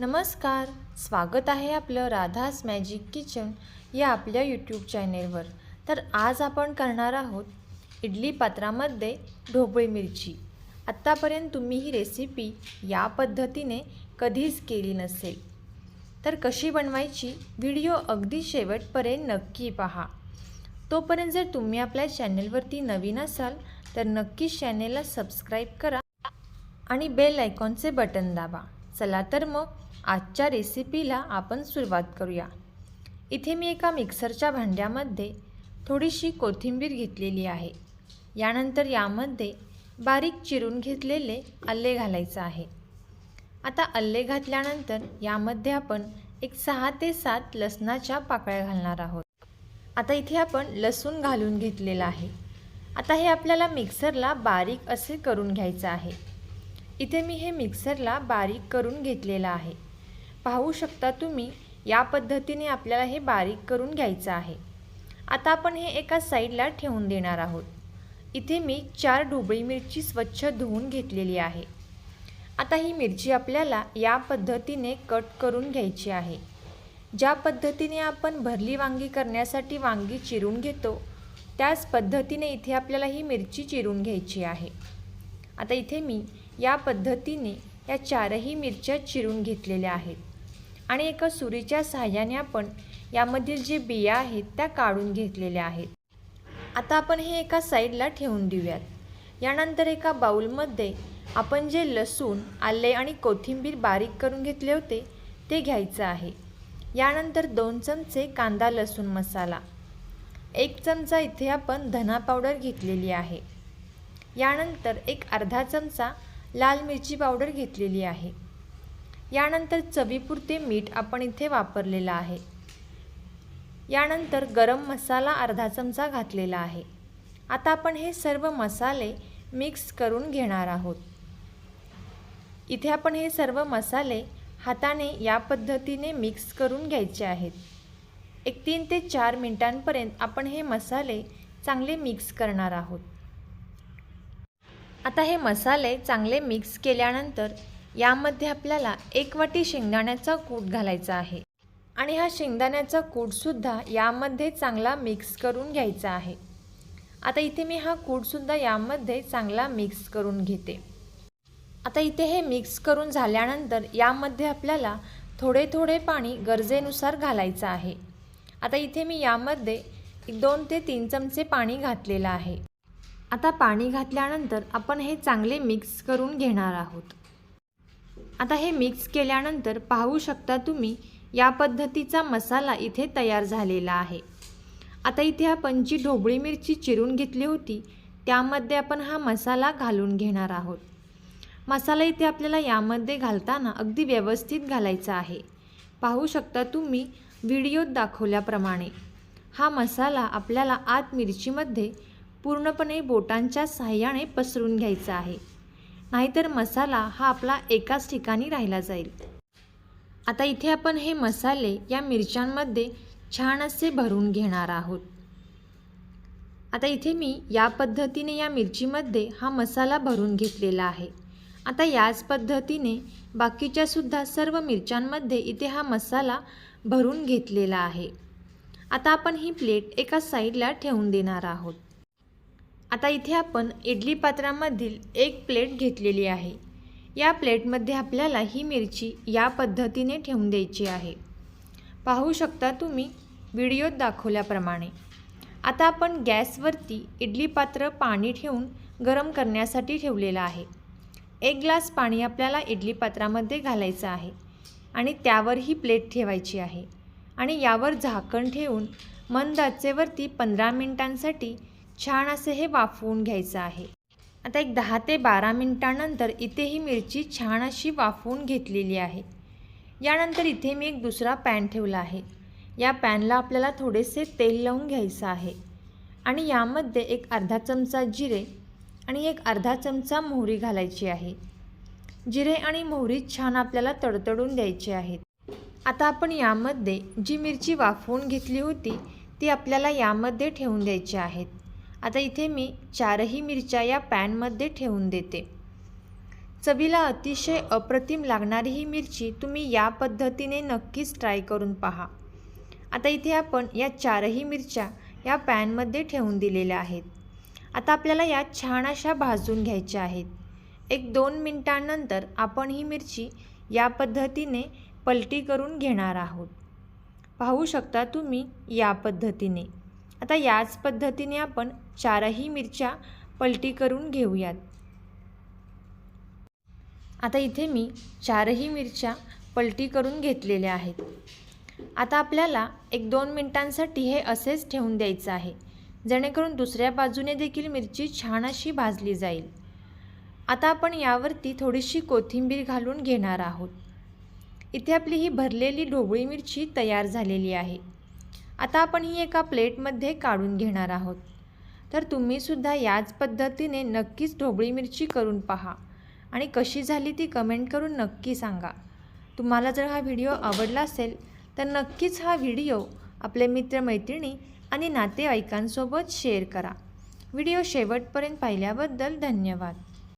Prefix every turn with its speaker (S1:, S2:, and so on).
S1: नमस्कार स्वागत आहे आपलं राधास मॅजिक किचन या आपल्या यूट्यूब चॅनेलवर तर आज आपण करणार आहोत इडली पात्रामध्ये ढोबळी मिरची. आत्तापर्यंत तुम्ही ही रेसिपी या पद्धतीने कधीच केली नसेल. तर कशी बनवायची व्हिडिओ अगदी शेवटपर्यंत नक्की पहा. तोपर्यंत जर तुम्ही आपल्या चॅनेलवरती नवीन असाल तर नक्कीच चॅनेलला सबस्क्राईब करा आणि बेल आयकॉनचे बटन दाबा. चला तर मग आजच्या रेसिपीला आपण सुरुवात करूया. इथे मी एका मिक्सरच्या भांड्यामध्ये थोडीशी कोथिंबीर घेतलेली आहे. यानंतर यामध्ये बारीक चिरून घेतलेले आले घालायचं आहे. आता आले घातल्यानंतर यामध्ये आपण एक सहा ते सात लसणाच्या पाकळ्या घालणार आहोत. आता इथे आपण लसूण घालून घेतलेलं आहे. आता हे आपल्याला मिक्सरला बारीक असे करून घ्यायचं आहे. इथे मी हे मिक्सरला बारीक करून घेतलेलं आहे. पाहू शकता तुम्ही या पद्धतीने आपल्याला हे बारीक करून घ्यायचं आहे. आता आपण हे एका साईडला ठेवून देणार आहोत. इथे मी चार ढोबळी मिरची स्वच्छ धुवून घेतलेली आहे. आता ही मिरची आपल्याला या पद्धतीने कट करून घ्यायची आहे. ज्या पद्धतीने आपण भरली वांगी करण्यासाठी वांगी चिरून घेतो त्याच पद्धतीने इथे आपल्याला ही मिरची चिरून घ्यायची आहे. आता इथे मी या पद्धतीने या चारही मिरच्या चिरून घेतलेल्या आहेत. आणि एका सुरीच्या सहाय्याने आपण यामधील जे बिया आहेत त्या काढून घेतलेल्या आहेत. आता आपण हे एका साईडला ठेवून देऊयात. यानंतर एका बाऊलमध्ये आपण जे लसूण आले आणि कोथिंबीर बारीक करून घेतले होते ते घ्यायचं आहे. यानंतर दोन चमचे कांदा लसूण मसाला. एक चमचा इथे आपण धना पावडर घेतलेली आहे. यानंतर एक अर्धा चमचा लाल मिरची पावडर घेतलेली आहे. यानंतर चवीपुरते मीठ आपण इथे वापरलेलं आहे. यानंतर गरम मसाला अर्धा चमचा घातलेला आहे. आता आपण हे सर्व मसाले मिक्स करून घेणार आहोत. इथे आपण हे सर्व मसाले हाताने या पद्धतीने मिक्स करून घ्यायचे आहेत. एक तीन ते चार मिनटांपर्यंत आपण हे मसाले चांगले मिक्स करणार आहोत. आता हे मसाले चांगले मिक्स केल्यानंतर यामध्ये आपल्याला एक वाटी शेंगदाण्याचा कूट घालायचा आहे. आणि हा शेंगदाण्याचा कूटसुद्धा यामध्ये चांगला मिक्स करून घ्यायचा आहे. आता इथे मी हा कूटसुद्धा यामध्ये चांगला मिक्स करून घेते. आता इथे हे मिक्स करून झाल्यानंतर यामध्ये आपल्याला थोडे थोडे पाणी गरजेनुसार घालायचं आहे. आता इथे मी यामध्ये एक दोन ते तीन चमचे पाणी घातलेलं आहे. आता पाणी घातल्यानंतर आपण हे चांगले मिक्स करून घेणार आहोत. आता हे मिक्स केल्यानंतर पाहू शकता तुम्ही या पद्धतीचा मसाला इथे तयार झालेला आहे. आता इथे आपण जी ढोबळी मिरची चिरून घेतली होती त्यामध्ये आपण हा मसाला घालून घेणार आहोत. मसाला इथे आपल्याला यामध्ये घालताना अगदी व्यवस्थित घालायचा आहे. पाहू शकता तुम्ही व्हिडिओत दाखवल्याप्रमाणे. हा मसाला आपल्याला आत मिरचीमध्ये पूर्णपणे बोटांच्या साह्याने पसरून घ्यायचा आहे. नाहीतर मसाला हा आपला एकाच ठिकाणी राहिला जाईल. आता इथे आपण हे मसाले या मिरच्यांमध्ये छान असे भरून घेणार आहोत. आता इथे मी या पद्धतीने या मिरचीमध्ये हा मसाला भरून घेतलेला आहे. आता याच पद्धतीने बाकीच्या सुद्धा सर्व मिरच्यांमध्ये इथे हा मसाला भरून घेतलेला आहे. आता आपण ही प्लेट एका साईडला ठेवून देणार आहोत. आता इथे आपण इडली पात्रामधील एक प्लेट घेतलेली आहे. या प्लेटमध्ये आपल्याला ही मिरची या पद्धतीने ठेवून द्यायची आहे. पाहू शकता तुम्ही व्हिडिओत दाखवल्याप्रमाणे. आता आपण गॅसवरती इडली पात्र पाणी ठेवून गरम करण्यासाठी ठेवलेलं आहे. एक ग्लास पाणी आपल्याला इडली पात्रामध्ये घालायचं आहे आणि त्यावर ही प्लेट ठेवायची आहे. आणि यावर झाकण ठेवून मंद आचेवरती पंधरा मिनिटांसाठी छान असे हे वाफवून घ्यायचं आहे. आता एक दहा ते बारा मिनटानंतर इथे ही मिरची छान अशी वाफवून घेतलेली आहे. यानंतर इथे मी एक दुसरा पॅन ठेवला आहे. या पॅनला आपल्याला थोडेसे तेल लावून घ्यायचं आहे. आणि यामध्ये एक अर्धा चमचा जिरे आणि एक अर्धा चमचा मोहरी घालायची आहे. जिरे आणि मोहरी छान आपल्याला तडतडून द्यायचे आहेत. आता आपण यामध्ये जी मिरची वाफवून घेतली होती ती आपल्याला यामध्ये ठेवून द्यायची आहेत. आता इथे मी चारही मिरच्या या पॅनमध्ये ठेवून देते. चवीला अतिशय अप्रतिम लागणारी ही मिरची तुम्ही या पद्धतीने नक्कीच ट्राय करून पहा. आता इथे आपण या चारही मिरच्या या पॅनमध्ये ठेवून दिलेल्या आहेत. आता आपल्याला या छान अशा भाजून घ्यायच्या आहेत. एक दोन मिनटांनंतर आपण ही मिरची या पद्धतीने पलटी करून घेणार आहोत. पाहू शकता तुम्ही या पद्धतीने. आता याच पद्धतीने आपण चारही मिरच्या पलटी करून घेऊयात. आता इथे मी चारही मिरच्या पलटी करून घेतलेल्या आहेत. आता आपल्याला एक दोन मिनटांसाठी हे असेच ठेवून द्यायचं आहे. जेणेकरून दुसऱ्या बाजूने देखील मिरची छान अशी भाजली जाईल. आता आपण यावरती थोडीशी कोथिंबीर घालून घेणार आहोत. इथे आपली ही भरलेली ढोबळी मिरची तयार झालेली आहे. आता आपण ही एका प्लेटमध्ये काढून घेणार आहोत. तर तुम्हीसुद्धा याच पद्धतीने नक्कीच ढोबळी मिरची करून पहा. आणि कशी झाली ती कमेंट करून नक्की सांगा. तुम्हाला जर हा व्हिडिओ आवडला असेल तर नक्कीच हा व्हिडिओ आपले मित्रमैत्रिणी आणि नातेवाईकांसोबत शेअर करा. व्हिडिओ शेवटपर्यंत पाहिल्याबद्दल धन्यवाद.